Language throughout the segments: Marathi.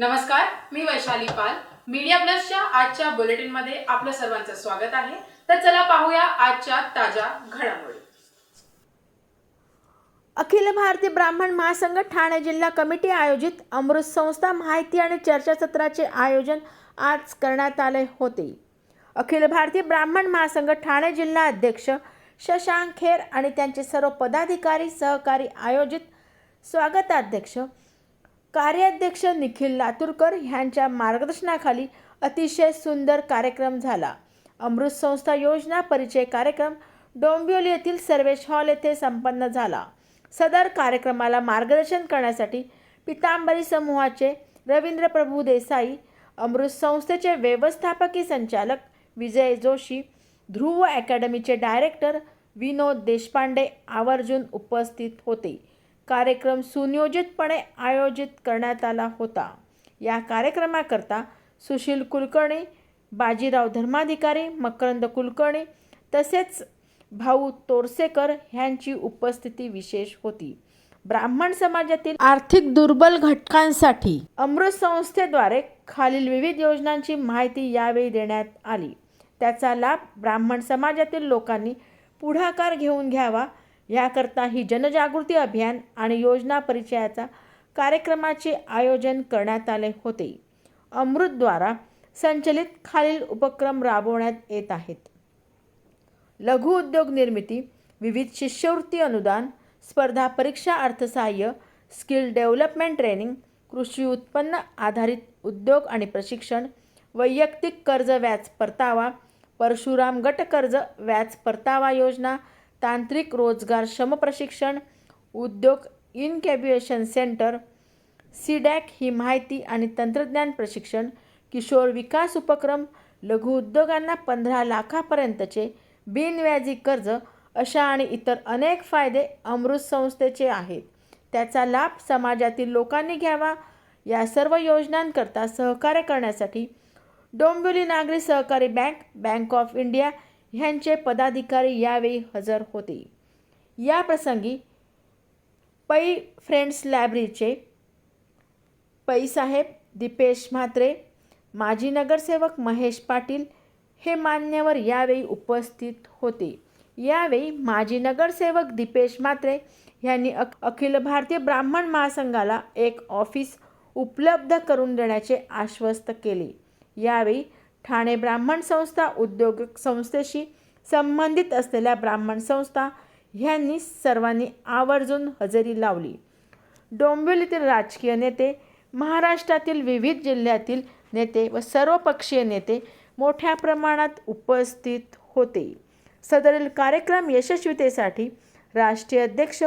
नमस्कार मी वैशाली पाल. मीडिया प्लसच्या आजच्या बुलेटिनमध्ये आपलं सर्वांचं स्वागत आहे. तर चला पाहूया आजच्या ताज्या घडामोडी. अखिल भारतीय ब्राह्मण महासंघ ठाणे जिल्हा कमिटी आयोजित अमृत संस्था माहिती आणि चर्चासत्राचे आयोजन आज करण्यात आले होते. अखिल भारतीय ब्राह्मण महासंघ ठाणे जिल्हा अध्यक्ष शशांक खेर आणि त्यांचे सर्व पदाधिकारी सहकारी आयोजित स्वागताध्यक्ष कार्याध्यक्ष निखिल लातूरकर ह्यांच्या मार्गदर्शनाखाली अतिशय सुंदर कार्यक्रम झाला. अमृत संस्था योजना परिचय कार्यक्रम डोंबिवली येथील सर्वेश हॉल येथे संपन्न झाला. सदर कार्यक्रमाला मार्गदर्शन करण्यासाठी पितांबरी समूहाचे रवींद्र प्रभू देसाई अमृत संस्थेचे व्यवस्थापकीय संचालक विजय जोशी ध्रुव अकॅडमीचे डायरेक्टर विनोद देशपांडे आवर्जून उपस्थित होते. कार्यक्रम सुनियोजितपणे आयोजित करण्यात आला होता. या कार्यक्रमाकरता सुशील कुलकर्णी बाजीराव धर्माधिकारी मकरंद कुलकर्णी तसेच भाऊ तोरसेकर ह्यांची उपस्थिती विशेष होती. ब्राह्मण समाजातील आर्थिक दुर्बल घटकांसाठी अमृत संस्थेद्वारे खालील विविध योजनांची माहिती यावेळी देण्यात आली. त्याचा लाभ ब्राह्मण समाजातील लोकांनी पुढाकार घेऊन घ्यावा याकरता ही जनजागृती अभियान आणि योजना परिचयाचा कार्यक्रमाचे आयोजन करण्यात आले होते. अमृतद्वारा संचलित खालील उपक्रम राबवण्यात येत आहेत. लघु उद्योग निर्मिती विविध शिष्यवृत्ती अनुदान स्पर्धा परीक्षा अर्थसहाय्य स्किल डेव्हलपमेंट ट्रेनिंग कृषी उत्पन्न आधारित उद्योग आणि प्रशिक्षण वैयक्तिक कर्ज व्याज परतावा परशुराम गट कर्ज व्याज परतावा योजना तांत्रिक रोजगार श्रम प्रशिक्षण उद्योग इनकॅब्युएशन सेंटर सीडॅक ही माहिती आणि तंत्रज्ञान प्रशिक्षण किशोर विकास उपक्रम लघु उद्योगांना पंधरा लाखापर्यंतचे बिनव्याजी कर्ज अशा आणि इतर अनेक फायदे अमृत संस्थेचे आहेत. त्याचा लाभ समाजातील लोकांनी घ्यावा या सर्व योजनांकरता सहकार्य करण्यासाठी डोंबिवली नागरी सहकारी बँक बँक ऑफ इंडिया ह्यांचे पदाधिकारी यावेळी हजर होते. या प्रसंगी पै फ्रेंड्स लायब्ररीचे पैसाहेब दीपेश म्हात्रे माजी नगरसेवक महेश पाटील हे मान्यवर यावेळी उपस्थित होते. यावेळी माजी नगरसेवक दीपेश म्हात्रे यांनी अक अखिल भारतीय ब्राह्मण महासंघाला एक ऑफिस उपलब्ध करून देण्याचे आश्वस्त केले. यावेळी ठाणे ब्राह्मण संस्था उद्योग संस्थेशी संबंधित असलेल्या ब्राह्मण संस्था ह्यांनी सर्वांनी आवर्जून हजेरी लावली. डोंबिवलीतील राजकीय नेते महाराष्ट्रातील विविध जिल्ह्यातील नेते व सर्वपक्षीय नेते मोठ्या प्रमाणात उपस्थित होते. सदरील कार्यक्रम यशस्वीतेसाठी राष्ट्रीय अध्यक्ष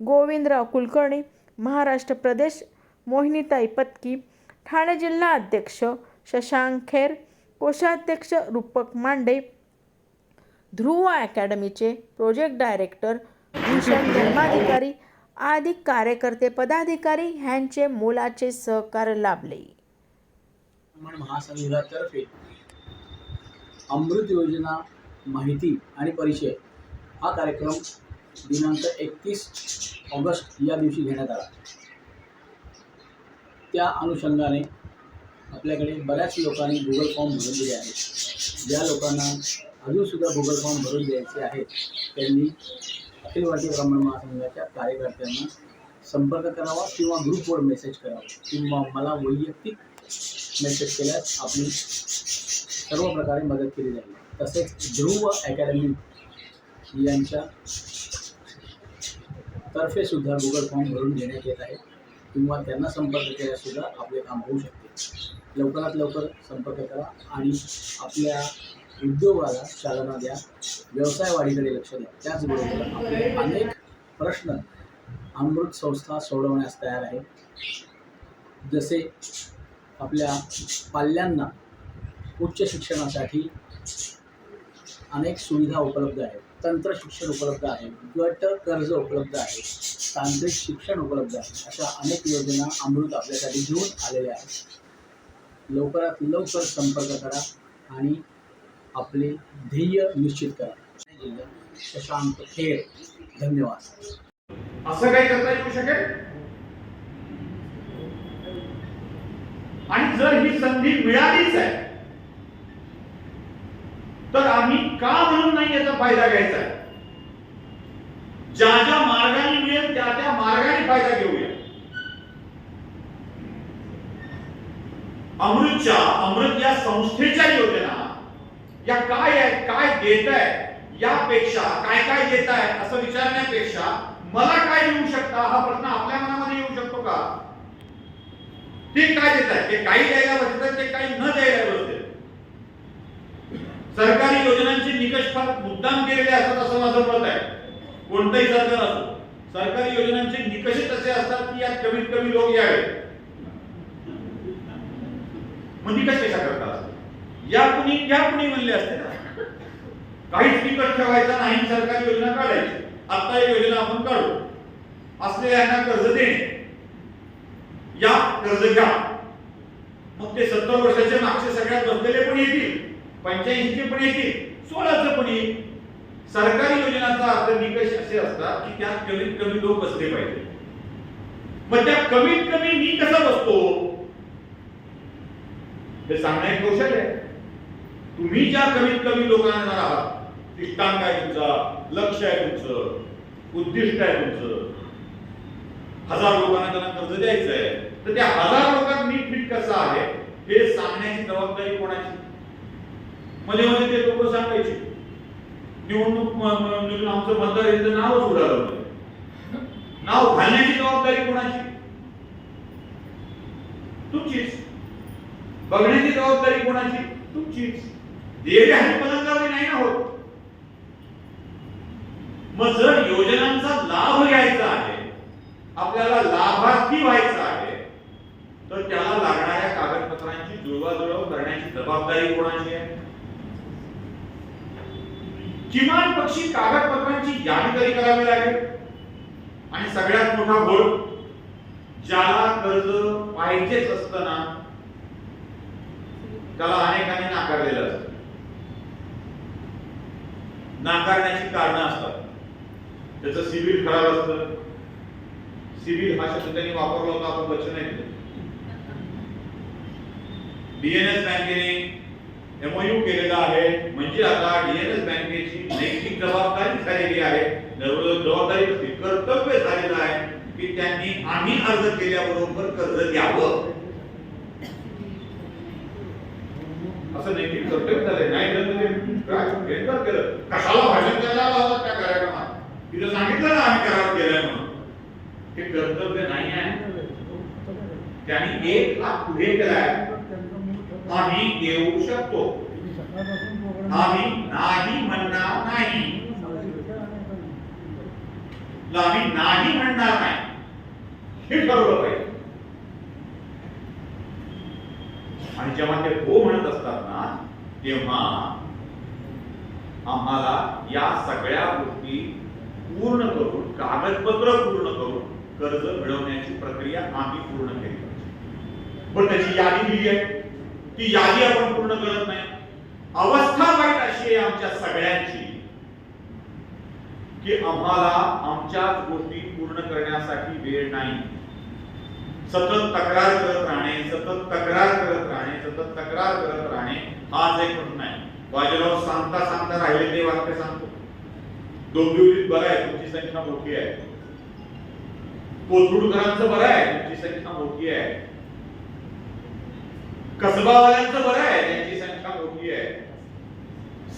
गोविंदराव कुलकर्णी महाराष्ट्र प्रदेश मोहिनीताई पत्की ठाणे जिल्हा अध्यक्ष शशांक खेर कोषाध्यक्ष रूपक मांडे ध्रुव अकॅडमीचे प्रोजेक्ट डायरेक्टर भूषण धर्माधिकारी आदी कार्यकर्ते पदाधिकारी ह्यांचे मोलाचे सहकार्य लाभले. महासंघातर्फे अमृत योजना माहिती आणि परिचय हा कार्यक्रम दिनांक एकतीस ऑगस्ट या दिवशी घेण्यात आला. त्या अनुषंगाने आपल्याकडे बऱ्याच लोकांनी गुगल फॉर्म भरून दिले आहेत. ज्या लोकांना गुगल फॉर्म भरून द्यायचे आहेत अखिल भारतीय ब्राह्मण महासंघाच्या कार्यकर्त्यांना संपर्क करावा किंवा ग्रुपवर मेसेज करावा किंवा मला वैयक्तिक मेसेज केल्यास आपली सर्व प्रकारे मदत केली जाईल. तसेच ध्रुव अकॅडमी यांच्या तर्फे गुगल फॉर्म भरून देण्यात येत आहे. किंवा त्यांना संपर्क केल्यास सुद्धा आपले काम होऊ शकते. लवकरात लवकर संपर्क करा आणि आपल्या उद्योगाला चालना द्या. व्यवसाय वाढीकडे लक्ष द्या. त्याचबरोबर आपले अनेक प्रश्न अमृत संस्था सोडवण्यास तयार आहे. जसे आपल्या पाल्यांना उच्च शिक्षणासाठी अनेक सुविधा उपलब्ध आहेत. तंत्र शिक्षण उपलब्ध आहे. गट कर्ज उपलब्ध आहे. तांत्रिक शिक्षण उपलब्ध आहे. अशा अनेक योजना अमृत आपल्यासाठी घेऊन आलेल्या आहेत. लवकरात लवकर संपर्क करा आणि आपले ध्येय निश्चित करा. शशांत शशांक खेर. धन्यवाद. असं काही करता येऊ शकेल? आणि जर ही संधी मिळालीच आहे तर आम्ही का म्हणून नाही याचा फायदा घ्यायचा? आहे ज्या ज्या मार्गाने मिळेल त्या त्या मार्गाने फायदा घेऊया. अमृतच्या अमृत या संस्थेच्या योजना. या काय आहे काय देत आहे यापेक्षा काय काय देत आहे असं विचारण्यापेक्षा मला काय येऊ शकता? हा प्रश्न आपल्या मनामध्ये येऊ शकतो का? ते काय देत आहे? ते काही द्यायला बसतात ते काही न द्यायला बसते सरकारी योजनांचे निकष फार मुद्दाम केलेले असतात असं माझं मत आहे. कोणतंही सरकार असो सरकारी योजनांचे निकषच असे असतात की यात कमीत कमी लोक यावे. मग निकष कशा करतात या कुणी या कुणी म्हणले असते ना? काहीच निकष ठेवायचा नाही सरकारी योजना काढायची. आता एक योजना आपण काढू. असलेल्यांना कर्ज देणे. या कर्ज घ्या. मग ते सत्तर वर्षाचे मागचे सगळ्यात बसलेले पण येतील. पंच्याऐंशीचे पण येतील. सोळाचं पण येईल. सरकारी योजनांचा अर्थ निकष असे असतात की त्यात कमीत कमी लोक बसले पाहिजे. मग त्या कमीत कमी मी कसा बसतो? हे सांगणं एक कौशल्य आहे. तुम्ही ज्या कमीत कमी लोकांना आहात दृष्टांत आहे तुमचा लक्ष आहे तुमचं उद्दिष्ट आहे तुमचं हजार लोकांना त्यांना कर्ज द्यायचं आहे तर त्या हजार लोकांत मीठ मीठ कसं आहे हे सांगण्याची जबाबदारी कोणाची? मध्ये मध्ये ते लोक सांगायचे. निवडणूक आमचं मतदार यांचं नावच उडालं नाव घालण्याची जबाबदारी कोणाची? तुमचीच. बघण्याची जबाबदारी कोणाची? तुमचीच. देवी आणि पलंगावरी नाही ना होत. मग जर योजनांचा लाभ घ्यायचा आहे आपल्याला लाभार्थी व्हायचं आहे तर त्याला लागणाऱ्या कागदपत्रांची जुळवाजुळव करण्याची जबाबदारी कोणाची आहे? किमान पक्षी कागदपत्रांची यादी तरी करावी लागेल. आणि सगळ्यात मोठा गोल ज्याला कर्ज पाहिजेच असताना त्याला अनेकांनी नाकारलेलं असतं. नाकारण्याची कारण असतात. त्याचं सिबिल खराब असतं. सिबिल हा शब्द त्यांनी वापरला होता आपण लक्ष नाही दिलं. डीएनएस बँकेने एमओयू केलेला आहे. म्हणजे आता डीएनएस बँकेची नैतिक जबाबदारी झालेली आहे. जबाबदारी कर्तव्य झालेलं आहे की त्यांनी आम्ही अर्ज केल्याबरोबर कर्ज द्यावं असं नैतिक कर्तव्य झालंय नाही तर ते काय बेकार केलं कशाला भाषण करायला आला होता त्या कार्यक्रमात तिथं सांगितलं ना आम्ही करार केलाय म्हणून ते कर्तव्य नाही आहे त्यांनी एक हात पुढे केलाय आम्ही देऊ शकतो. आम्ही नाही म्हणणार नाही. आम्ही नाही म्हणणार नाही. हे ठरवलं पाहिजे. आणि जेव्हा ते हो म्हणत असतात ना तेव्हा आम्हाला या सगळ्या गोष्टी पूर्ण करून कागदपत्र पूर्ण करून कर्ज मिळवण्याची प्रक्रिया आम्ही पूर्ण केली. पण त्याची यादी दिली आहे ती यादी आपण पूर्ण करत नाही. अवस्था वाईट अशी आहे आमच्या सगळ्यांची, की आम्हाला आमच्याच गोष्टी पूर्ण करण्यासाठी वेळ नाही. सतत तक्रार करत राहणे, सतत तक्रार करत राहणे, सतत तक्रार करत राहणे हाच एक प्रश्न आहे. बाजीराव सांगता सांगता राहिले ते वाक्य सांगतो. डोंबिवलीत बरं आहे, तुमची संख्या मोठी आहे. बरं आहे, तुमची संख्या मोठी आहे. कसबावाल्यांचं बरं आहे त्यांची संख्या मोठी आहे.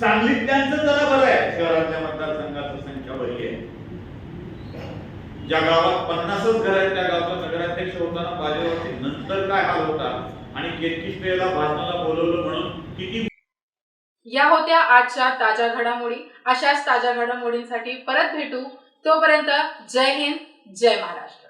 सांगलीतल्यांचं जरा बरं आहे शहरातल्या मतदारसंघाची संख्या बरी आहे. ज्या गावात पन्नासच घर आहेत त्या गावचा नगराध्यक्ष होताना बाजेवरती नंतर काय हाल होता आणि केतकीश्रेला भाषणाला बोलवलं म्हणून किती या होत्या आजच्या ताज्या घडामोडी. अशाच ताज्या घडामोडींसाठी परत भेटू. तोपर्यंत जय हिंद जय महाराष्ट्र.